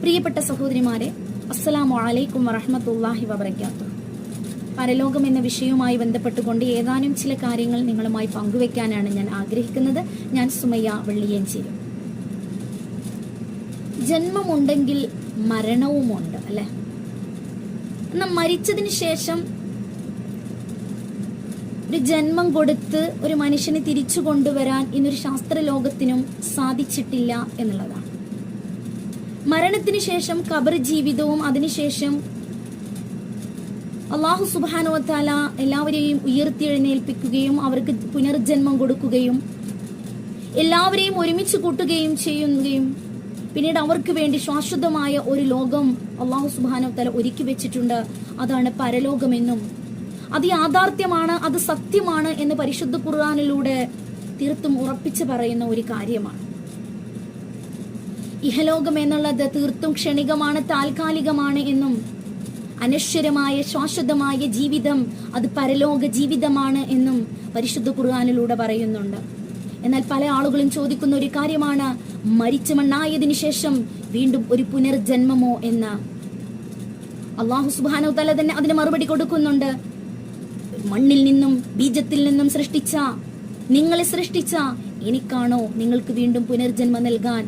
പ്രിയപ്പെട്ട സഹോദരിമാരെ അസ്സലാമു അലൈക്കും വറഹ്മത്തുള്ളാഹി വബറകാതുഹു. പരലോകം എന്ന വിഷയവുമായി ബന്ധപ്പെട്ടുകൊണ്ട് ഏതാനും ചില കാര്യങ്ങൾ നിങ്ങളുമായി പങ്കുവെക്കാനാണ് ഞാൻ ആഗ്രഹിക്കുന്നത്. ഞാൻ സുമയ്യ വെള്ളിയഞ്ചേരി. ജന്മമുണ്ടെങ്കിൽ മരണവുമുണ്ട് അല്ലെ? എന്നാൽ മരിച്ചതിന് ശേഷം ഒരു ജന്മം കൊടുത്ത് ഒരു മനുഷ്യനെ തിരിച്ചു കൊണ്ടുവരാൻ ഇന്നൊരു ശാസ്ത്ര ശാസ്ത്രലോകത്തിനും സാധിച്ചിട്ടില്ല എന്നുള്ളതാണ്. മരണത്തിന് ശേഷം ഖബർ ജീവിതവും അതിനുശേഷം അള്ളാഹു സുബാനുവത്താല എല്ലാവരെയും ഉയർത്തിയെഴുന്നേൽപ്പിക്കുകയും അവർക്ക് പുനർജന്മം കൊടുക്കുകയും എല്ലാവരെയും ഒരുമിച്ച് കൂട്ടുകയും ചെയ്യുകയും പിന്നീട് അവർക്ക് വേണ്ടി ശാശ്വതമായ ഒരു ലോകം അള്ളാഹു സുബാനുവത്താല ഒരുക്കി വെച്ചിട്ടുണ്ട്. അതാണ് പരലോകമെന്നും അത് യാഥാർത്ഥ്യമാണ് അത് സത്യമാണ് എന്ന് പരിശുദ്ധ ഖുർആാനിലൂടെ തീർത്തും ഉറപ്പിച്ചു പറയുന്ന ഒരു കാര്യമാണ്. ഇഹലോകം എന്നുള്ളത് തീർത്തും ക്ഷണികമാണ് താൽക്കാലികമാണ് എന്നും അനശ്വരമായ ശാശ്വതമായ ജീവിതം അത് പരലോക ജീവിതമാണ് എന്നും പരിശുദ്ധ ഖുർആാനിലൂടെ പറയുന്നുണ്ട്. എന്നാൽ പല ആളുകളും ചോദിക്കുന്ന ഒരു കാര്യമാണ് മരിച്ച മണ്ണായതിനു ശേഷം വീണ്ടും ഒരു പുനർജന്മമോ എന്ന്. അള്ളാഹു സുബാനോ തല തന്നെ അതിന് മറുപടി കൊടുക്കുന്നുണ്ട്. മണ്ണിൽ നിന്നും ബീജത്തിൽ നിന്നും സൃഷ്ടിച്ച നിങ്ങളെ സൃഷ്ടിച്ച എനിക്കാണോ നിങ്ങൾക്ക് വീണ്ടും പുനർജന്മം നൽകാൻ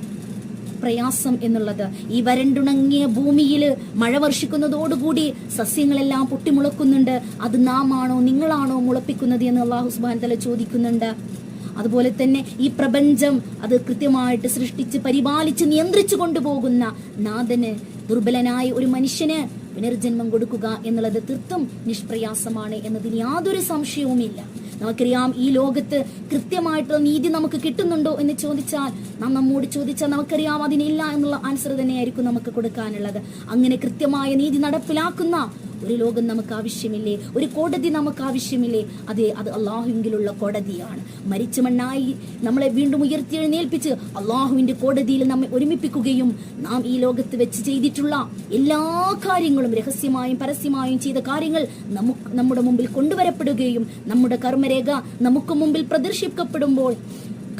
പ്രയാസം എന്നുള്ളത്. ഈ വരണ്ടുണങ്ങിയ ഭൂമിയിൽ മഴ വർഷിക്കുന്നതോടുകൂടി സസ്യങ്ങളെല്ലാം പൊട്ടിമുളക്കുന്നുണ്ട്. അത് നാം ആണോ നിങ്ങളാണോ മുളപ്പിക്കുന്നത് എന്ന് അള്ളാഹു സുബാൻ തല ചോദിക്കുന്നുണ്ട്. അതുപോലെ തന്നെ ഈ പ്രപഞ്ചം അത് കൃത്യമായിട്ട് സൃഷ്ടിച്ച് പരിപാലിച്ച് നിയന്ത്രിച്ചു കൊണ്ടുപോകുന്ന നാഥന് ദുർബലനായ ഒരു മനുഷ്യന് പുനർജന്മം കൊടുക്കുക എന്നുള്ളത് തീർത്തും നിഷ്പ്രയാസമാണ് എന്നതിൽ യാതൊരു സംശയവുമില്ല. നമുക്കറിയാം ഈ ലോകത്ത് കൃത്യമായിട്ടുള്ള നീതി നമുക്ക് കിട്ടുന്നുണ്ടോ എന്ന് ചോദിച്ചാൽ നാം നമ്മോട് ചോദിച്ചാൽ നമുക്കറിയാം അതിനില്ല എന്നുള്ള ആൻസർ തന്നെയായിരിക്കും നമുക്ക് കൊടുക്കാനുള്ളത്. അങ്ങനെ കൃത്യമായ നീതി നടപ്പിലാക്കുന്ന ഒരു ലോകം നമുക്ക് ആവശ്യമില്ലേ ഒരു കോടതി നമുക്ക് ആവശ്യമില്ലേ അതെ അത് അള്ളാഹുവിലുള്ള കോടതിയാണ്. മരിച്ച മണ്ണായി നമ്മളെ വീണ്ടും ഉയർത്തിയെഴുന്നേൽപ്പിച്ച് അള്ളാഹുവിന്റെ കോടതിയിൽ നമ്മെ ഒരുമിപ്പിക്കുകയും നാം ഈ ലോകത്ത് വെച്ച് ചെയ്തിട്ടുള്ള എല്ലാ കാര്യങ്ങളും രഹസ്യമായും പരസ്യമായും ചെയ്ത കാര്യങ്ങൾ നമുക്ക് നമ്മുടെ മുമ്പിൽ കൊണ്ടുവരപ്പെടുകയും നമ്മുടെ കർമ്മരേഖ നമുക്ക് മുമ്പിൽ പ്രദർശിക്കപ്പെടുമ്പോൾ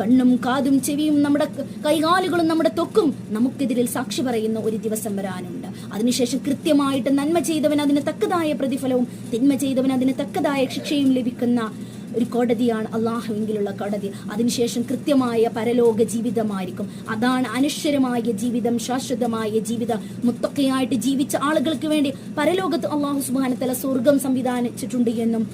കണ്ണും കാതും ചെവിയും നമ്മുടെ കൈകാലുകളും നമ്മുടെ തൊക്കും നമുക്കെതിരിൽ സാക്ഷി പറയുന്ന ഒരു ദിവസം വരാനുണ്ട്. അതിനുശേഷം കൃത്യമായിട്ട് നന്മ ചെയ്തവൻ അതിന് തക്കതായ പ്രതിഫലവും തിന്മ ചെയ്തവൻ അതിന് തക്കതായ ശിക്ഷയും ലഭിക്കുന്ന ഒരു കോടതിയാണ് അള്ളാഹുവിലുള്ള കോടതി. അതിനുശേഷം കൃത്യമായ പരലോക ജീവിതമായിരിക്കും. അതാണ് അനശ്വരമായ ജീവിതം ശാശ്വതമായ ജീവിതം. മുത്തൊക്കെയായിട്ട് ജീവിച്ച ആളുകൾക്ക് വേണ്ടി പരലോകത്ത് അള്ളാഹു സുബാനത്തല സ്വർഗം സംവിധാനിച്ചിട്ടുണ്ട് എന്നും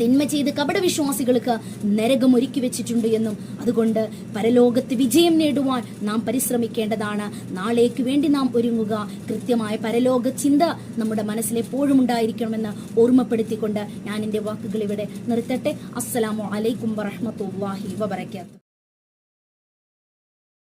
തിന്മ ചെയ്ത് കപടവിശ്വാസികൾക്ക് നരകം ഒരുക്കി വെച്ചിട്ടുണ്ട് എന്നും. അതുകൊണ്ട് പരലോകത്ത് വിജയം നേടുവാൻ നാം പരിശ്രമിക്കേണ്ടതാണ്. നാളേക്ക് വേണ്ടി നാം ഒരുങ്ങുക. കൃത്യമായ പരലോക ചിന്ത നമ്മുടെ മനസ്സിൽ എപ്പോഴും ഉണ്ടായിരിക്കണമെന്ന് ഓർമ്മപ്പെടുത്തിക്കൊണ്ട് ഞാൻ എന്റെ വാക്കുകൾ ഇവിടെ നിർത്തട്ടെ. അസ്സലാമു അലൈക്കും വറഹമത്തല്ലാഹി വബർക്കാത്തു